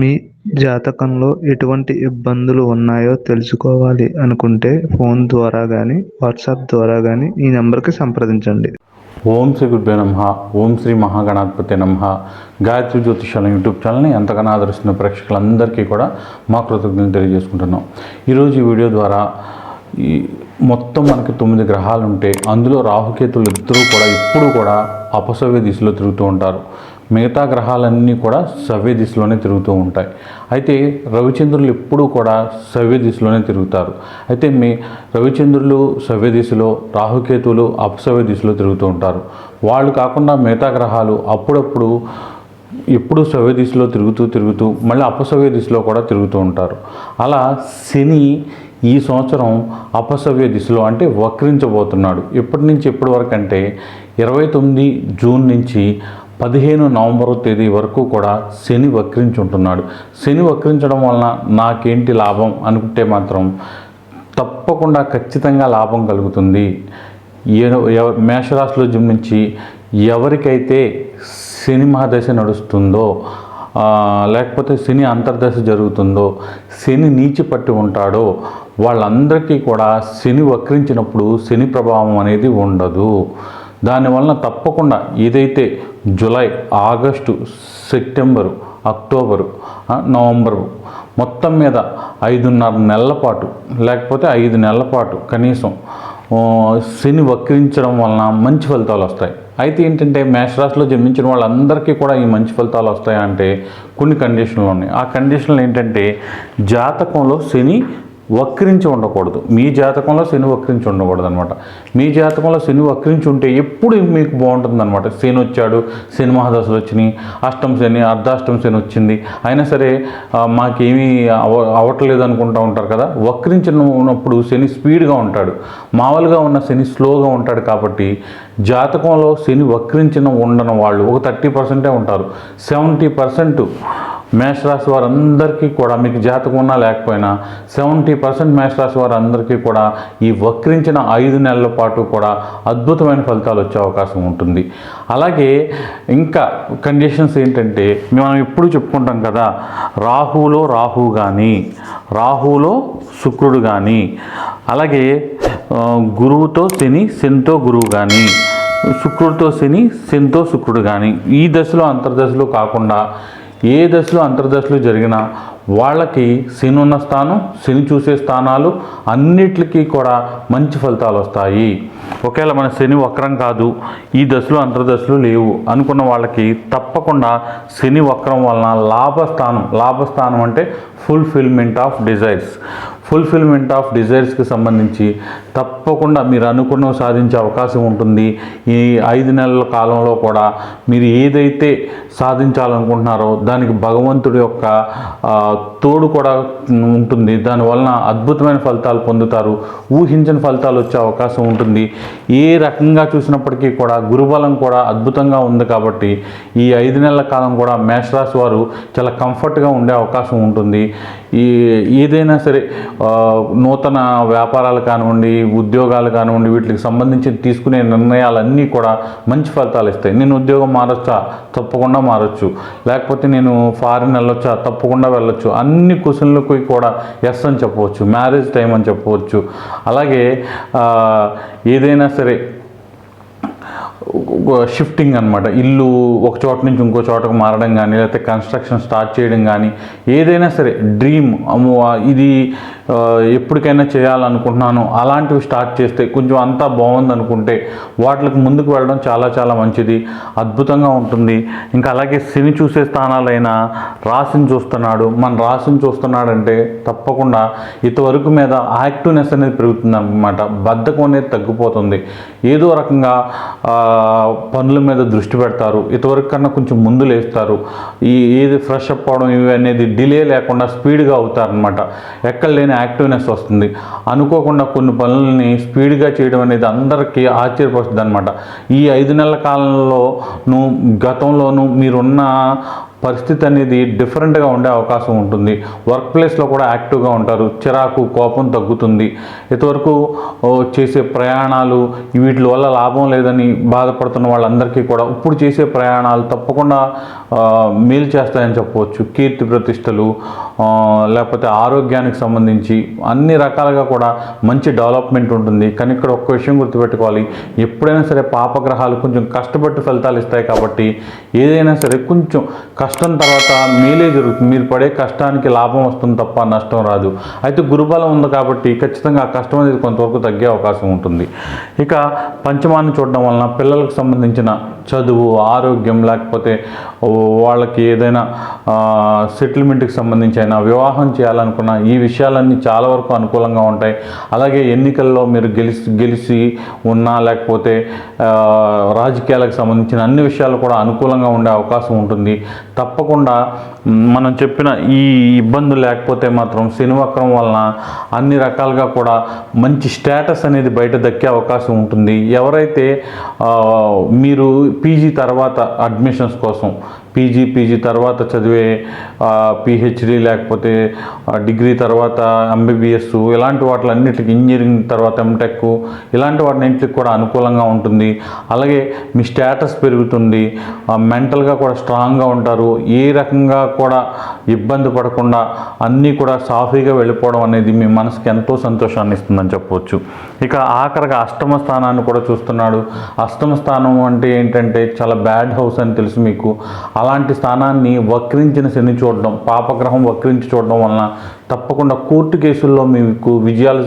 మీ జాతకంలో ఎటువంటి ఇబ్బందులు ఉన్నాయో తెలుసుకోవాలి అనుకుంటే ఫోన్ ద్వారా కానీ వాట్సాప్ ద్వారా కానీ ఈ నెంబర్కి సంప్రదించండి. ఓం శ్రీ గురుభ్యో నమ. ఓం శ్రీ మహాగణాధిపతి నమ. గాయత్రి జ్యోతిషాల యూట్యూబ్ ఛానల్ని ఎంతగానో ఆదరిస్తున్న ప్రేక్షకులందరికీ కూడా మా కృతజ్ఞతలు తెలియజేసుకుంటున్నాం. ఈరోజు ఈ వీడియో ద్వారా ఈ మొత్తం మనకి తొమ్మిది గ్రహాలు ఉంటే అందులో రాహుకేతులు ఇద్దరూ కూడా ఇప్పుడు కూడా అపసవ్య దిశలో తిరుగుతూ ఉంటారు. మిగతా గ్రహాలన్నీ కూడా సవ్య దిశలోనే తిరుగుతూ ఉంటాయి. అయితే రవిచంద్రులు ఎప్పుడూ కూడా సవ్య దిశలోనే తిరుగుతారు. అయితే మీ రవిచంద్రులు సవ్య దిశలో రాహుకేతువులు అపసవ్య దిశలో తిరుగుతూ ఉంటారు. వాళ్ళు కాకుండా మిగతా గ్రహాలు అప్పుడప్పుడు ఎప్పుడు సవ్య దిశలో తిరుగుతూ తిరుగుతూ మళ్ళీ అపసవ్య దిశలో కూడా తిరుగుతూ ఉంటారు. అలా శని ఈ సంవత్సరం అపసవ్య దిశలో అంటే వక్రించబోతున్నాడు. ఎప్పటి నుంచి ఎప్పటి వరకు అంటే ఇరవై తొమ్మిది జూన్ నుంచి పదిహేను నవంబర్ తేదీ వరకు కూడా శని వక్రించి ఉంటున్నాడు శని వక్రించడం వలన నాకేంటి లాభం అనుకుంటే మాత్రం తప్పకుండా ఖచ్చితంగా లాభం కలుగుతుంది. ఏ మేషరాశిలో జన్మించి ఎవరికైతే శని మహాదశ నడుస్తుందో లేకపోతే శని అంతర్దశ జరుగుతుందో శని నీచి పట్టి ఉంటాడో వాళ్ళందరికీ కూడా శని వక్రించినప్పుడు శని ప్రభావం అనేది ఉండదు. దానివలన తప్పకుండా ఏదైతే July August September October November. మొత్తం మీద ఐదున్నర నెలల పాటు లేకపోతే ఐదు నెలల పాటు కనీసం శని వక్రించడం వలన మంచి ఫలితాలు వస్తాయి. అయితే ఏంటంటే మేషరాశిలో జన్మించిన వాళ్ళందరికీ కూడా ఈ మంచి ఫలితాలు వస్తాయంటే కొన్ని కండిషన్లు ఉన్నాయి. ఆ కండిషన్లు ఏంటంటే జాతకంలో శని వక్రించి ఉండకూడదు. మీ జాతకంలో శని వక్రించి ఉండకూడదు అనమాట మీ జాతకంలో శని వక్రించి ఉంటే ఎప్పుడు మీకు బాగుంటుంది అనమాట శని వచ్చాడు శని మహాదశలు వచ్చినాయి అష్టం శని అర్ధాష్టం శని వచ్చింది. అయినా సరే మాకేమీ అవ అవ్వట్లేదు అనుకుంటూ ఉంటారు కదా. వక్రించిన ఉన్నప్పుడు శని స్పీడ్గా ఉంటాడు. మామూలుగా ఉన్న శని స్లోగా ఉంటాడు కాబట్టి జాతకంలో శని వక్రించిన ఉండని వాళ్ళు ఒక థర్టీ పర్సెంటే ఉంటారు. సెవెంటీ పర్సెంట్ మేషరాశి వారందరికీ కూడా మీకు జాతకం ఉన్నా లేకపోయినా సెవెంటీ పర్సెంట్ మేషరాశి వారందరికీ కూడా ఈ వక్రించిన ఐదు నెలల పాటు కూడా అద్భుతమైన ఫలితాలు వచ్చే అవకాశం ఉంటుంది. అలాగే ఇంకా కండిషన్స్ ఏంటంటే మనం ఎప్పుడు చెప్పుకుంటాం కదా రాహులో రాహు కానీ రాహులో శుక్రుడు కానీ అలాగే గురువుతో శని శనితో గురువు కానీ శుక్రుడితో శని శనితో శుక్రుడు కానీ ఈ దశలో అంతర్దశలో కాకుండా ఏ దశలో అంతర్దశలు జరిగినా వాళ్ళకి శని ఉన్న స్థానం శని చూసే స్థానాలు అన్నిటికీ కూడా మంచి ఫలితాలు వస్తాయి. ఒకవేళ మన శని వక్రం కాదు ఈ దశలు అంతర్దశలు లేవు. అనుకున్న వాళ్ళకి తప్పకుండా శని వక్రం వలన లాభస్థానం లాభస్థానం అంటే fulfilment of desires fulfilment of డిజైర్స్కి సంబంధించి తప్పకుండా మీరు అనుకున్నవి సాధించే అవకాశం ఉంటుంది. ఈ ఐదు నెలల కాలంలో కూడా మీరు ఏదైతే సాధించాలనుకుంటున్నారో దానికి భగవంతుడి యొక్క తోడు కూడా ఉంటుంది. దానివలన అద్భుతమైన ఫలితాలు పొందుతారు. ఊహించని ఫలితాలు వచ్చే అవకాశం ఉంటుంది. ఏ రకంగా చూసినప్పటికీ కూడా గురుబలం కూడా అద్భుతంగా ఉంది కాబట్టి ఈ ఐదు నెలల కాలం కూడా మేషరాశి వారు చాలా కంఫర్ట్గా ఉండే అవకాశం ఉంటుంది. ఈ ఏదైనా సరే నూతన వ్యాపారాలు కానివ్వండి ఉద్యోగాలు కానివ్వండి వీటికి సంబంధించి తీసుకునే నిర్ణయాలన్నీ కూడా మంచి ఫలితాలు ఇస్తాయి. నేను ఉద్యోగం మారొచ్చా? తప్పకుండా మారొచ్చు. లేకపోతే నేను ఫారిన్ వెళ్ళొచ్చా? తప్పకుండా వెళ్ళొచ్చు. అన్ని క్వశ్చన్లకు కూడా ఎస్ అని చెప్పవచ్చు. మ్యారేజ్ టైం అని చెప్పవచ్చు. అలాగే ఏదైనా సరే షిఫ్టింగ్ అనమాట ఇల్లు ఒక చోట నుంచి ఇంకో చోటకు మారడం కానీ లేకపోతే కన్స్ట్రక్షన్ స్టార్ట్ చేయడం కానీ ఏదైనా సరే డ్రీమ్ అమ్మో ఇది ఎప్పటికైనా చేయాలనుకుంటున్నాను అలాంటివి స్టార్ట్ చేస్తే కొంచెం అంతా బాగుంది అనుకుంటే వాటికి ముందుకు వెళ్ళడం చాలా చాలా మంచిది. అద్భుతంగా ఉంటుంది. ఇంకా అలాగే శని చూసే స్థానాలైన రాశిని చూస్తున్నాడు. మన రాశిని చూస్తున్నాడంటే తప్పకుండా ఇంతవరకు మీద యాక్టివ్నెస్ అనేది పెరుగుతుంది అనమాట బద్ధకం అనేది తగ్గిపోతుంది. ఏదో రకంగా పనుల మీద దృష్టి పెడతారు. ఇంతవరకు కన్నా కొంచెం ముందు లేస్తారు. ఈ ఏది ఫ్రెష్ అప్ అవడం ఇవి అనేది డిలే లేకుండా స్పీడ్గా అవుతారనమాట ఎక్కడ లేని యాక్టివ్నెస్ వస్తుంది. అనుకోకుండా కొన్ని పనులని స్పీడ్గా చేయడం అనేది అందరికీ ఆశ్చర్యపరుస్తుంది అనమాట ఈ ఐదు నెలల కాలంలో నువ్వు గతంలోనూ మీరున్న పరిస్థితి అనేది డిఫరెంట్గా ఉండే అవకాశం ఉంటుంది. వర్క్ ప్లేస్లో కూడా యాక్టివ్గా ఉంటారు. చిరాకు కోపం తగ్గుతుంది. ఇంతవరకు చేసే ప్రయాణాలు వీటి వల్ల లాభం లేదని బాధపడుతున్న వాళ్ళందరికీ కూడా ఇప్పుడు చేసే ప్రయాణాలు తప్పకుండా మేలు చేస్తాయని చెప్పవచ్చు. కీర్తి ప్రతిష్టలు లేకపోతే ఆరోగ్యానికి సంబంధించి అన్ని రకాలుగా కూడా మంచి డెవలప్మెంట్ ఉంటుంది. కానీ ఇక్కడ ఒక్క విషయం గుర్తుపెట్టుకోవాలి. ఎప్పుడైనా సరే పాపగ్రహాలు కొంచెం కష్టపడి ఫలితాలు ఇస్తాయి కాబట్టి ఏదైనా సరే కొంచెం కష్ట తర్వాత మేలే జరుగుతుంది. మీరు పడే కష్టానికి లాభం వస్తుంది తప్ప నష్టం రాదు. అయితే గురుబలం ఉంది కాబట్టి ఖచ్చితంగా ఆ కష్టం అనేది కొంతవరకు తగ్గే అవకాశం ఉంటుంది. ఇక పంచమాన్ని చూడడం వలన పిల్లలకు సంబంధించిన చదువు ఆరోగ్యం లేకపోతే వాళ్ళకి ఏదైనా సెటిల్మెంట్కి సంబంధించి అయినా వివాహం చేయాలనుకున్న ఈ విషయాలన్నీ చాలా వరకు అనుకూలంగా ఉంటాయి. అలాగే ఎన్నికల్లో మీరు గెలిచి గెలిచి ఉన్నా లేకపోతే రాజకీయాలకు సంబంధించిన అన్ని విషయాలు కూడా అనుకూలంగా ఉండే అవకాశం ఉంటుంది. తప్పకుండా మనం చెప్పిన ఈ ఇబ్బందులు లేకపోతే మాత్రం శనివక్రం వలన అన్ని రకాలుగా కూడా మంచి స్టేటస్ అనేది బయట దక్కే అవకాశం ఉంటుంది. ఎవరైతే మీరు పీజీ తర్వాత అడ్మిషన్స్ కోసం పీజీ పీజీ తర్వాత చదివే పిహెచ్డి లేకపోతే డిగ్రీ తర్వాత ఎంబీబీఎస్ ఇలాంటి వాటిలన్నిటికి ఇంజనీరింగ్ తర్వాత ఎంటెక్ ఇలాంటి వాటిన్నింటికి కూడా అనుకూలంగా ఉంటుంది. అలాగే మీ స్టేటస్ పెరుగుతుంది. మెంటల్గా కూడా స్ట్రాంగ్గా ఉంటారు. ఏ రకంగా కూడా ఇబ్బంది పడకుండా అన్నీ కూడా సాఫీగా వెళ్ళిపోవడం అనేది మీ మనసుకి ఎంతో సంతోషాన్ని ఇస్తుందని చెప్పవచ్చు ఇక ఆఖరిగా అష్టమ స్థానాన్ని కూడా చూస్తున్నాడు. అష్టమ స్థానం అంటే ఏంటంటే చాలా బ్యాడ్ హౌస్ అని తెలుసు మీకు. అలాంటి స్థానాన్ని వక్రించిన శని చూడడం పాపగ్రహం వక్రించి చూడడం వలన తప్పకుండా కోర్టు కేసుల్లో మీకు విజయాలు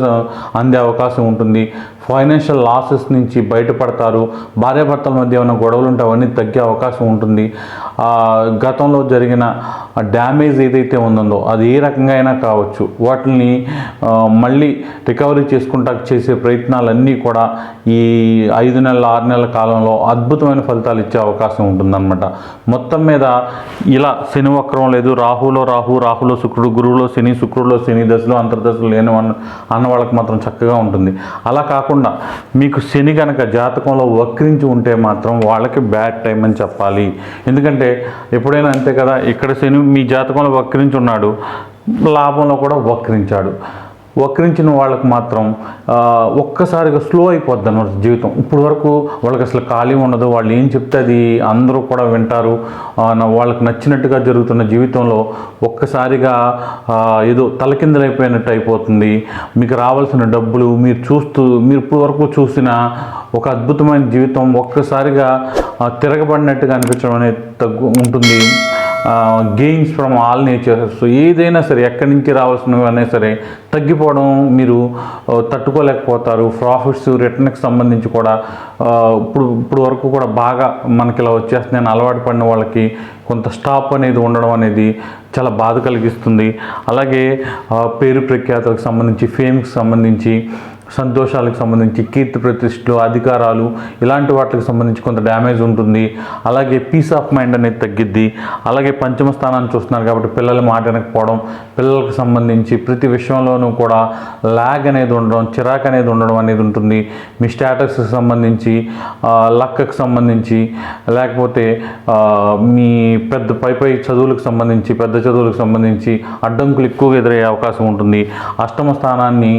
అందే అవకాశం ఉంటుంది. ఫైనాన్షియల్ లాసెస్ నుంచి బయటపడతారు. భార్యాభర్తల మధ్య ఏమైనా గొడవలు ఉంటే అవన్నీ తగ్గే అవకాశం ఉంటుంది. గతంలో జరిగిన డ్యామేజ్ ఏదైతే ఉందో అది ఏ రకంగా అయినా కావచ్చు. వాటిని మళ్ళీ రికవరీ చేసుకుంటా చేసే ప్రయత్నాలన్నీ కూడా ఈ ఐదు నెలల ఆరు నెలల కాలంలో అద్భుతమైన ఫలితాలు ఇచ్చే అవకాశం ఉంటుందన్నమాట. మొత్తం మీద ఇలా శని వక్రం లేదు. రాహులో రాహు రాహులో శుక్రుడు గురువులో శని శుక్రుడులో శని దశలో అంతర్దశలు లేని అన్న అన్న వాళ్ళకి మాత్రం చక్కగా ఉంటుంది. అలా కాకుండా మీకు శని కనుక జాతకంలో వక్రించి ఉంటే మాత్రం వాళ్ళకి బ్యాడ్ టైం అని చెప్పాలి. ఎందుకంటే ఎప్పుడైనా అంతే కదా ఇక్కడ శని మీ జాతకంలో వక్రించి ఉన్నాడు లాభంలో కూడా వక్రించాడు. వక్రించిన వాళ్ళకు మాత్రం ఒక ఒక్కసారిగా స్లో అయిపోద్ది అన్నమాట జీవితం. ఇప్పుడు వరకు వాళ్ళకి అసలు ఖాళీ ఉండదు. వాళ్ళు ఏం చెప్తే అది అందరూ కూడా వింటారు. వాళ్ళకి నచ్చినట్టుగా జరుగుతున్న జీవితంలో ఒక్కసారిగా ఏదో తలకిందలైపోయినట్టు అయిపోతుంది. మీకు రావాల్సిన డబ్బులు మీరు చూస్తూ మీరు ఇప్పుడు వరకు చూసిన ఒక అద్భుతమైన జీవితం ఒక్కసారిగా తిరగబడినట్టుగా అనిపించడం అనేది తగ్గు ఉంటుంది. గెయిన్స్ ఫ్రమ్ ఆల్ నేచర్స్ ఏదైనా సరే ఎక్కడి నుంచి రావాల్సినవైనా సరే తగ్గిపోవడం మీరు తట్టుకోలేకపోతారు. ప్రాఫిట్స్ రిటర్న్కి సంబంధించి కూడా ఇప్పుడు ఇప్పుడు వరకు కూడా బాగా మనకి ఇలా వచ్చేస్తున్నాయని అలవాటు పడిన వాళ్ళకి కొంత స్టాప్ అనేది ఉండడం అనేది చాలా బాధ కలిగిస్తుంది. అలాగే పేరు ప్రఖ్యాతలకు సంబంధించి ఫేమ్కి సంబంధించి సంతోషాలకు సంబంధించి కీర్తి ప్రతిష్టలు అధికారాలు ఇలాంటి వాటికి సంబంధించి కొంత డ్యామేజ్ ఉంటుంది. అలాగే పీస్ ఆఫ్ మైండ్ అనేది తగ్గిద్ది. అలాగే పంచమ స్థానాన్ని చూస్తున్నారు కాబట్టి పిల్లల మాట వినకపోవడం పిల్లలకు సంబంధించి ప్రతి విషయంలోనూ కూడా ల్యాగ్ అనేది ఉండడం చిరాక్ అనేది ఉండడం అనేది ఉంటుంది. మీ స్టేటస్కి సంబంధించి లక్కకు సంబంధించి లేకపోతే మీ పెద్ద పై పై చదువులకు సంబంధించి పెద్ద చదువులకు సంబంధించి అడ్డంకులు ఎక్కువగా ఎదురయ్యే అవకాశం ఉంటుంది. అష్టమ స్థానాన్ని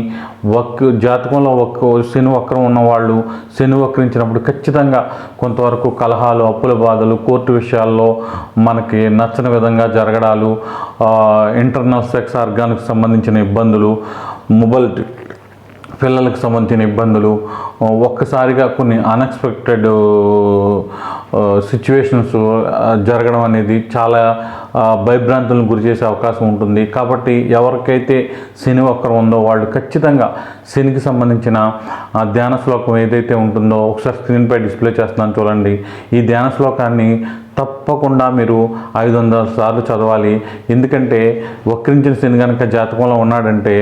వక్ జాతకంలో ఒక్క శని వక్రం ఉన్నవాళ్ళు శని వక్రించినప్పుడు ఖచ్చితంగా కొంతవరకు కలహాలు అప్పుల బాధలు కోర్టు విషయాల్లో మనకి నచ్చని విధంగా జరగడాలు ఇంటర్నల్ సెక్స్ ఆర్గానికి సంబంధించిన ఇబ్బందులు మొబైల్ పిల్లలకు సంబంధించిన ఇబ్బందులు ఒక్కసారిగా కొన్ని అన్ఎక్స్పెక్టెడ్ సిచ్యువేషన్స్ జరగడం అనేది చాలా భయభ్రాంతులను గురి చేసే అవకాశం ఉంటుంది. కాబట్టి ఎవరికైతే శని వక్రం ఉందో వాళ్ళు ఖచ్చితంగా శనికి సంబంధించిన ధ్యాన శ్లోకం ఏదైతే ఉంటుందో ఒకసారి స్క్రీన్పై డిస్ప్లే చేస్తున్నాను చూడండి. ఈ ధ్యాన శ్లోకాన్ని తప్పకుండా మీరు ఐదు వందల సార్లు చదవాలి. ఎందుకంటే వక్రించిన శని కనుక జాతకంలో ఉన్నాడంటే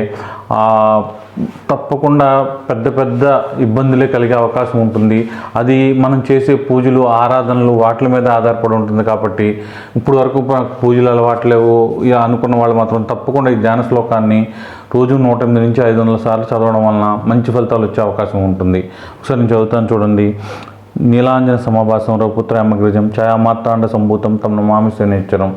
తప్పకుండా పెద్ద పెద్ద ఇబ్బందులే కలిగే అవకాశం ఉంటుంది. అది మనం చేసే పూజలు ఆరాధనలు వాటి మీద ఆధారపడి ఉంటుంది కాబట్టి ఇప్పుడు వరకు పూజలు అలవాట్లేవు ఇక అనుకున్న వాళ్ళు మాత్రం తప్పకుండా ఈ ధ్యాన శ్లోకాన్ని రోజు నూట ఎనిమిది నుంచి ఐదు వందల సార్లు చదవడం వలన మంచి ఫలితాలు వచ్చే అవకాశం ఉంటుంది. ఒకసారి నేను చదువుతాను చూడండి. నీలాంజన సమాభాసం రఘుపుత్ర అమగ్రజం ఛాయామార్తాండ సంభూతం తమ నమామి శనిచ్చరం